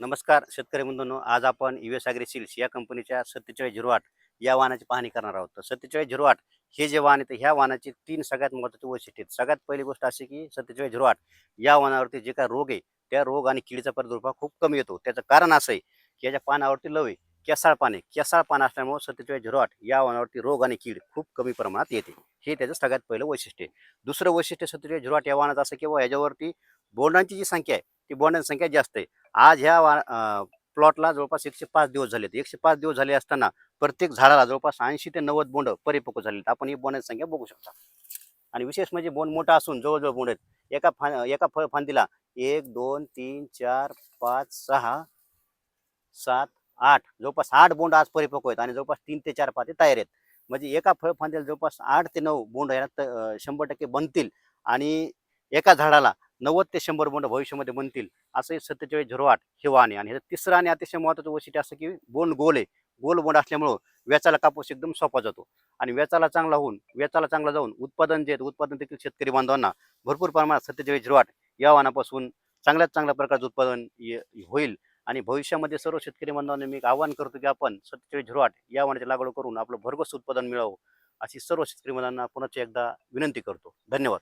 नमस्कार शेतकरी बंधूंनो. आज आपण यू एस सिल्स या कंपनीच्या सत्तेचाळीस झिरो आठ या वाहनाची पाहणी करणार आहोत. तर सत्तेचाळीस झिरो आठ हे जे वाहन आहे ह्या वाहनाची तीन सगळ्यात महत्त्वाची वैशिष्ट्य आहेत. सगळ्यात पहिली गोष्ट अशी की सत्तेचाळीस झिरो आठ या वाहनावरती जे काय रोग आहे त्या रोग आणि किडीचा प्रादुर्भाव खूप कमी येतो त्याचं कारण असं आहे की याच्या पानावरती लव आहे केसाळ पाने केसाळ पान असल्यामुळे सत्तेचाळीस झिरो आठ या वाहनावरती रोग आणि कीड खूप कमी प्रमाणात येते. हे त्याचं सगळ्यात पहिलं वैशिष्ट्य आहे. दुसरं वैशिष्ट्य सत्तेचाळीस झिरो आठ या वाहनाचं असं किंवा याच्यावरती बोंडांची जी संख्या आहे ती बोंडांची संख्या जास्त आहे. आज ह्या वा प्लॉटला जवळपास एकशे पाच दिवस झालेत. एकशे पाच दिवस झाले असताना प्रत्येक झाडाला जवळपास ऐंशी ते नव्वद बोंड परिपक्व झालेत. आपण ही बोंडाची संख्या बघू शकता. आणि विशेष म्हणजे बोंड मोठा असून जवळजवळ बोंड आहेत. एका फा एका फळ फांदीला एक दोन तीन चार पाच सहा सात आठ जवळपास आठ बोंड आज परिपक्व आहेत आणि जवळपास तीन ते चार पाते तयार आहेत. म्हणजे एका फळ फांदीला जवळपास आठ ते नऊ बोंड याला शंभर टक्के बनतील आणि एका झाडाला नव्वद ते शंभर बोंड भविष्यामध्ये बनतील असं सत्तेचाळीस झिरो आठ हे वाहन. आहे आणि ह्याचं तिसरं आणि अतिशय महत्त्वाचं वैशिष्ट्य असं की बोंड गोल आहे. गोल बोंड असल्यामुळं वेचाला कापूस एकदम सोपा जातो. आणि वेचाला चांगला होऊन वेचाला चांगला जाऊन उत्पादन जे उत्पादन देखील शेतकरी बांधवांना भरपूर प्रमाणात सत्तेचाळीस झिरो आठ या वाहनापासून चांगल्यात चांगल्या प्रकारचं उत्पादन होईल. आणि भविष्यामध्ये सर्व शेतकरी बांधवांना मी एक आवाहन करतो की आपण सत्तेचाळीस झिरो आठ या वाहनाची लागवड करून आपलं भरघोस उत्पादन मिळावं अशी सर्व शेतकरी बांधवांना पुन्हा एकदा विनंती करतो. धन्यवाद.